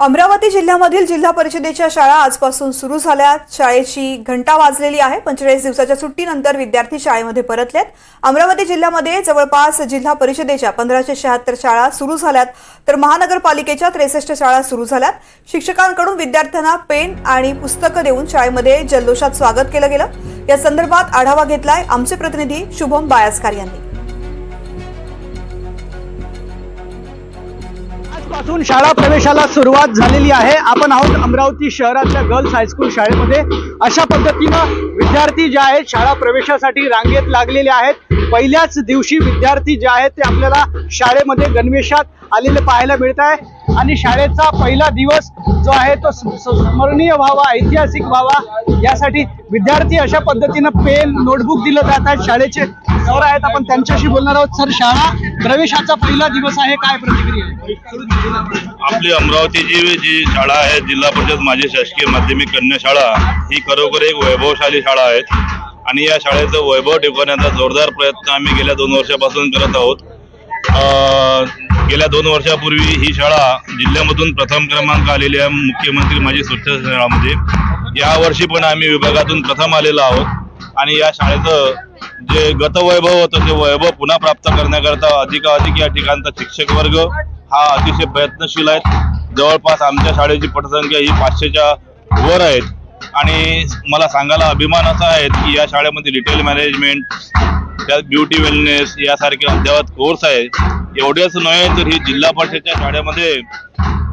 अमरावती जिल्ह्यामधील जिल्हा परिषदेच्या शाळा आजपासून सुरू झाल्या. शाळेची घंटा वाजलेली आहे. पंचेचाळीस दिवसाच्या सुट्टीनंतर विद्यार्थी शाळेमध्ये परतलेत. अमरावती जिल्ह्यामध्ये जवळपास जिल्हा परिषदेच्या पंधराशे शहात्तर शाळा सुरू झाल्यात. तर महानगरपालिकेच्या त्रेसष्ट शाळा सुरू झाल्यात. शिक्षकांकडून विद्यार्थ्यांना पेन आणि पुस्तकं देऊन शाळेमध्ये जल्लोषात स्वागत केलं गेलं. या संदर्भात आढावा घेतलाय आमचे प्रतिनिधी शुभम बायासकार यांनी. आजपासून शाळा प्रवेशाला सुरुवात झालेली आहे. आपण आहोत अमरावती शहरातल्या गर्ल्स हायस्कूल शाळेमध्ये. अशा पद्धतीनं विद्यार्थी जे आहेत शाळा प्रवेशासाठी रांगेत लागलेले आहेत. पहिल्याच दिवशी विद्यार्थी जे आहेत ते आपल्याला शाळेमध्ये गणवेशात आलेले पाहायला मिळत आहे. आणि शाळेचा पहिला दिवस जो आहे तो स्मरणीय व्हावा ऐतिहासिक व्हावा यासाठी विद्यार्थी अशा पद्धतीनं पेन नोटबुक दिलं जात आहेत. शाळेचे सर आहेत आपण त्यांच्याशी बोलणार आहोत. सर शाळा प्रवेशाचा पहिला दिवस आहे. काय प्रतिक्रिया आहे? आपली अमरावतीची जी शाळा आहे जिल्हा परिषद माझी शासकीय माध्यमिक कन्या शाळा ही खरोखर एक वैभवशाली शाळा आहे. आणि या शाळेचं वैभव टिकवण्याचा जोरदार प्रयत्न आम्ही गेल्या दोन वर्षापासून करत आहोत. गेल्या दोन वर्षापूर्वी ही शाळा जिल्ह्यामधून प्रथम क्रमांक आलेली आहे मुख्यमंत्री माझी स्वच्छ शाळामध्ये. यावर्षी पण आम्ही विभागातून प्रथम आलेलो आहोत. आणि या शाळेचं जे गतवैभव होतं ते वैभव पुन्हा प्राप्त करण्याकरता अधिकाधिक या ठिकाणचा शिक्षक वर्ग हा अतिशय प्रयत्नशील आहेत. जवळपास आमच्या शाळेची पटसंख्या ही पाचशेच्या वर आहेत. आणि मला सांगायला अभिमान असा आहे की या शाळेमध्ये रिटेल मॅनेजमेंट त्यात ब्युटी वेलनेस यासारखे अद्ययावत कोर्स आहेत. एवढेच नव्हे तर ही जिल्हा परिषदच्या शाळेमध्ये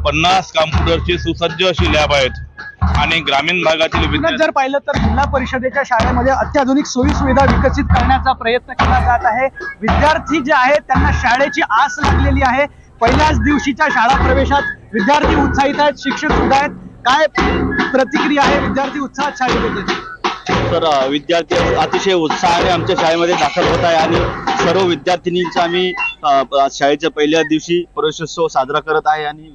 पन्नास कॉम्प्युटरची सुसज्ज अशी लॅब आहेत. आणि ग्रामीण भागातील जर पाहिलं तर जिल्हा परिषदेच्या शाळेमध्ये अत्याधुनिक सोयी सुविधा विकसित करण्याचा प्रयत्न केला जात आहे. विद्यार्थी जे आहेत त्यांना शाळेची आस लागलेली आहे. पहिल्याच दिवशीच्या शाळा प्रवेशात विद्यार्थी उत्साहित आहेत शिक्षक सुद्धा आहेत. काय प्रतिक्रिया आहे विद्यार्थी उत्साहात शाळेत होते तर विद्यार्थी अतिशय उत्साहाने आमच्या शाळेमध्ये दाखल होत आहे आणि सर्व विद्यार्थिनींचा आम्ही शाळेच्या पहिल्या दिवशी प्रवेशोत्सव साजरा करत आहे आणि